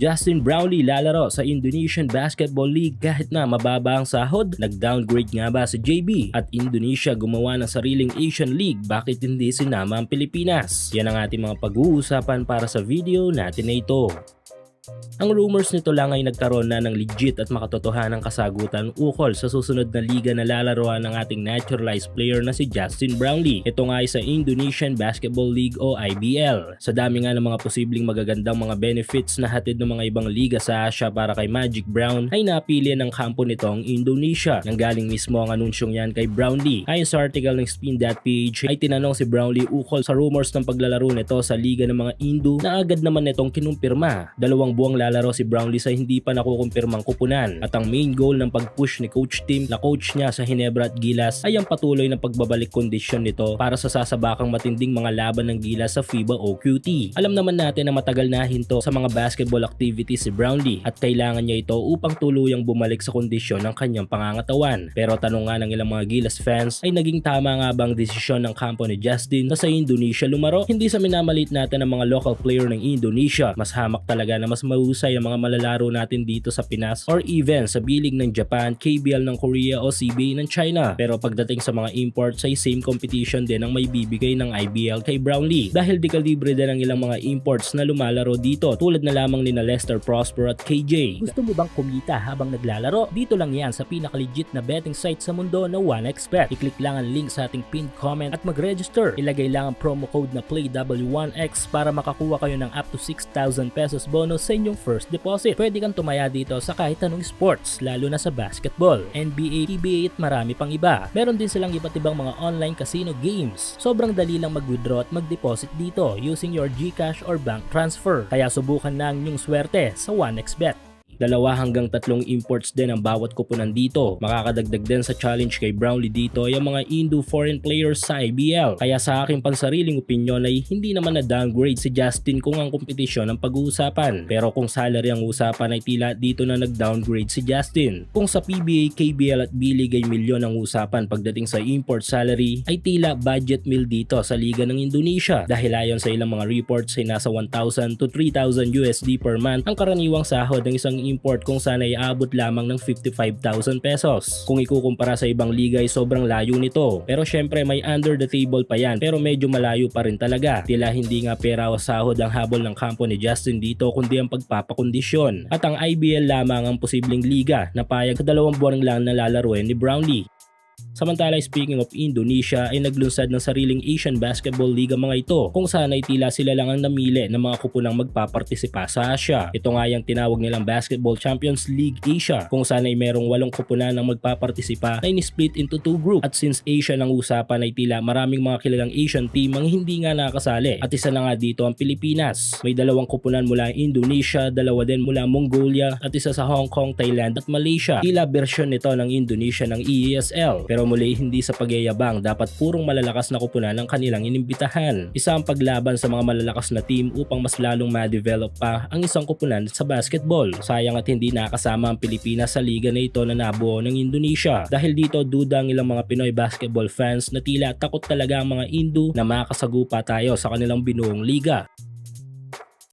Justin Brownlee lalaro sa Indonesian Basketball League kahit na mababa ang sahod? Nag-downgrade nga ba si JB? At Indonesia gumawa ng sariling Asian League, bakit hindi sinama ang Pilipinas? Yan ang ating mga pag-uusapan para sa video natin na ito. Ang rumors nito lang ay nagkaroon na ng legit at makatotohanang kasagutan ukol sa susunod na liga na lalaroan ng ating naturalized player na si Justin Brownlee. Ito nga ay sa Indonesian Basketball League o IBL. Sa dami nga ng mga posibleng magagandang mga benefits na hatid ng mga ibang liga sa Asia para kay Magic Brown ay napili ng kampo nitong Indonesia. Nang galing mismo ang anunsyong yan kay Brownlee. Ayon sa article ng Spin.ph ay tinanong si Brownlee ukol sa rumors ng paglalaro nito sa liga ng mga Indo na agad naman nitong kinumpirma. Dalawang buwang lalaro si Brownlee sa hindi pa nakukumpirmang kupunan at ang main goal ng pag-push ni Coach Tim na coach niya sa Hinebra at Gilas ay ang patuloy na pagbabalik kondisyon nito para sa sasabakang matinding mga laban ng Gilas sa FIBA o QT. Alam naman natin na matagal na hinto sa mga basketball activities si Brownlee at kailangan niya ito upang tuluyang bumalik sa kondisyon ng kanyang pangangatawan. Pero tanong nga ng ilang mga Gilas fans ay naging tama nga bang desisyon ng kampo ni Justin na sa Indonesia lumaro? Hindi sa minamalit natin ang mga local player ng Indonesia. Mas hamak talaga na mas mahusay ang mga malalaro natin dito sa Pinas or even sa bilig ng Japan, KBL ng Korea o CBA ng China. Pero pagdating sa mga imports ay same competition din ang may bibigay ng IBL kay Brownlee dahil di kalibre din ang ilang mga imports na lumalaro dito tulad na lamang ni Lester Prosper at KJ. Gusto mo bang kumita habang naglalaro? Dito lang yan sa pinakalegit na betting site sa mundo na 1xBet. I-click lang ang link sa ating pinned comment at mag-register. Ilagay lang ang promo code na PLAYW1X para makakuha kayo ng up to 6,000 pesos bonus sa inyong first deposit. Pwede kang tumaya dito sa kahit anong sports, lalo na sa basketball, NBA, PBA at marami pang iba. Meron din silang iba't ibang mga online casino games. Sobrang dali lang mag-withdraw at mag-deposit dito using your GCash or bank transfer. Kaya subukan na ang inyong swerte sa 1xBet. Dalawa hanggang tatlong imports din ang bawat kupunan dito. Makakadagdag din sa challenge kay Brownlee dito ay ang mga Indo foreign players sa IBL. Kaya sa aking pansariling opinion ay hindi naman na downgrade si Justin kung ang kompetisyon ang pag-uusapan. Pero kung salary ang usapan ay tila dito na nag-downgrade si Justin. Kung sa PBA, KBL at B-League ay milyon ang usapan pagdating sa import salary ay tila budget meal dito sa liga ng Indonesia. Dahil ayon sa ilang mga reports ay nasa 1,000 to 3,000 USD per month ang karaniwang sahod ng isang import kung sana ay abot lamang ng 55,000 pesos. Kung ikukumpara sa ibang liga ay sobrang layo nito. Pero syempre may under the table pa yan pero medyo malayo pa rin talaga. Tila hindi nga pera o sahod ang habol ng kampo ni Justin dito kundi ang pagpapakondisyon. At ang IBL lamang ang posibleng liga na payag sa dalawang buwan lang na lalaruin ni Brownlee. Samantala speaking of Indonesia ay naglunsad ng sariling Asian Basketball League ang mga ito kung saan ay tila sila lang ang namili ng mga kupunang magpapartisipa sa Asia. Ito nga yung tinawag nilang Basketball Champions League Asia kung saan ay merong walong kupunan ang magpapartisipa na in-split into two group at since Asia ng usapan ay tila maraming mga kilalang Asian team ang hindi nga nakasali at isa na nga dito ang Pilipinas. May dalawang kupunan mula Indonesia, dalawa din mula Mongolia at isa sa Hong Kong, Thailand at Malaysia. Tila version nito ng Indonesia ng E EESL pero muli hindi sa pagyayabang dapat purong malalakas na kupunan ng kanilang inimbitahan. Isa ang paglaban sa mga malalakas na team upang mas lalong ma-develop pa ang isang kupunan sa basketball. Sayang at hindi nakasama ang Pilipinas sa liga na ito na nabuo ng Indonesia. Dahil dito duda ang ilang mga Pinoy basketball fans na tila takot talaga ang mga Indo na makasagupa tayo sa kanilang binuong liga.